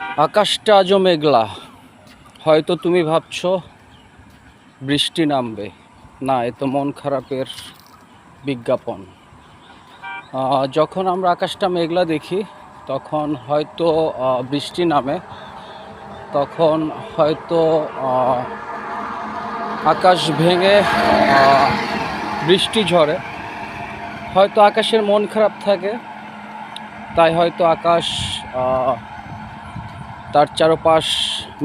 আকাশটা আজও মেঘলা। হয়তো তুমি ভাবছ, বৃষ্টি নামবে। না, এ তো মন খারাপের বিজ্ঞাপন। যখন আমরা আকাশটা মেঘলা দেখি, তখন হয়তো বৃষ্টি নামে। তখন হয়তো আকাশ ভেঙে বৃষ্টি ঝরে। হয়তো আকাশের মন খারাপ থাকে, তাই হয়তো আকাশ তার চারপাশ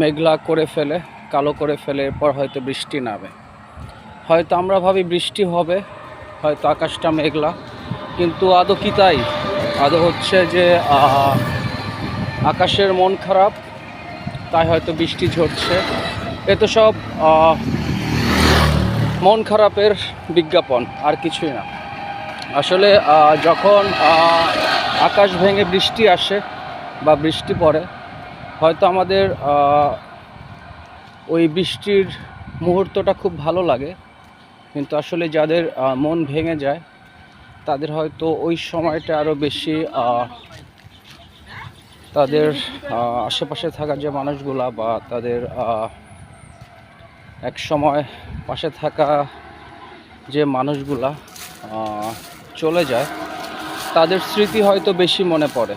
মেঘলা করে ফেলে, কালো করে ফেলে, এরপর হয়তো বৃষ্টি নামে। হয়তো আমরা ভাবি বৃষ্টি হবে, হয়তো আকাশটা মেঘলা, কিন্তু আদৌ কি তাই? আদৌ হচ্ছে যে আকাশের মন খারাপ, তাই হয়তো বৃষ্টি ঝরছে। এ তো সব মন খারাপের বিজ্ঞাপন, আর কিছুই না। আসলে যখন আকাশ ভেঙে বৃষ্টি আসে বা বৃষ্টি পড়ে হয়তো আমাদের ওই বৃষ্টির মুহূর্তটা খুব ভালো লাগে, কিন্তু আসলে যাদের মন ভেঙে যায়, তাদের হয়তো ওই সময়টা আরও বেশি তাদের আশেপাশে থাকা যে মানুষগুলা বা তাদের এক সময় পাশে থাকা যে মানুষগুলা চলে যায়, তাদের স্মৃতি হয়তো বেশি মনে পড়ে।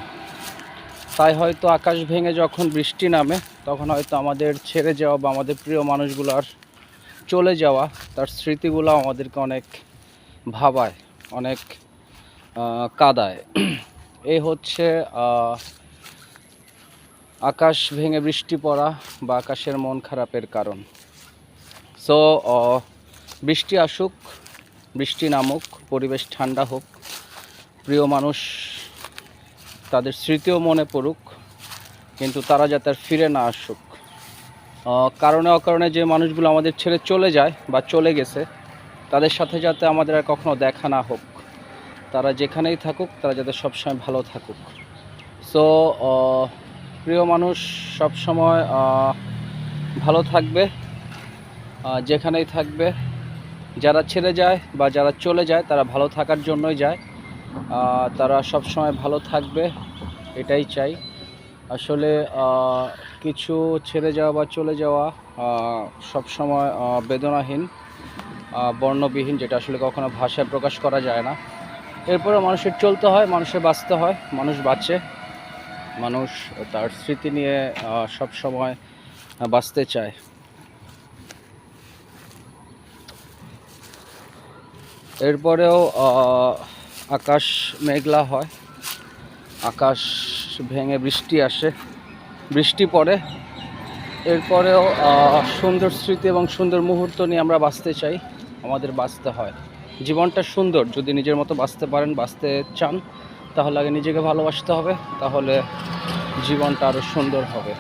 তাই হয়তো আকাশ ভেঙে যখন বৃষ্টি নামে, তখন হয়তো আমাদের ছেড়ে যাওয়া বা আমাদের প্রিয় মানুষগুলার চলে যাওয়া, তার স্মৃতিগুলো আমাদেরকে অনেক ভাবায়, অনেক কাদায়। এই হচ্ছে আকাশ ভেঙে বৃষ্টি পড়া বা আকাশের মন খারাপের কারণ। সো বৃষ্টি আসুক, বৃষ্টি নামুক, পরিবেশ ঠান্ডা হোক, প্রিয় মানুষ তাদের স্মৃতিও মনে পড়ুক, কিন্তু তারা যাতে আর ফিরে না আসুক। কারণে অকারণে যে মানুষগুলো আমাদের ছেড়ে চলে যায় বা চলে গেছে, তাদের সাথে যাতে আমাদের আর কখনো দেখা না হোক। তারা যেখানেই থাকুক, তারা যাতে সবসময় ভালো থাকুক। সো প্রিয় মানুষ, সবসময় ভালো থাকবে যেখানেই থাকবে। যারা ছেড়ে যায় বা যারা চলে যায়, তারা ভালো থাকার জন্যই যায়। তারা সব সময় ভালো থাকবে, এটাই চাই। আসলে কিছু ছেড়ে যাওয়া বা চলে যাওয়া সব সময় বেদনাহীন বর্ণবিহীন, যেটা আসলে কখনো ভাষায় প্রকাশ করা যায় না। এরপরে মানুষের চলতে হয়, মানুষের বাঁচতে হয়, মানুষ বাঁচে। মানুষ তার স্মৃতি নিয়ে সব সময় বাঁচতে চায়। এরপরেও আকাশ মেঘলা হয়, আকাশ ভেঙে বৃষ্টি আসে, বৃষ্টি পড়ে। এরপরেও সুন্দর স্মৃতি এবং সুন্দর মুহূর্ত নিয়ে আমরা বাঁচতে চাই, আমাদের বাঁচতে হয়। জীবনটা সুন্দর, যদি নিজের মতো বাঁচতে পারেন, বাঁচতে চান, তাহলে আগে নিজেকে ভালোবাসতে হবে, তাহলে জীবনটা আরও সুন্দর হবে।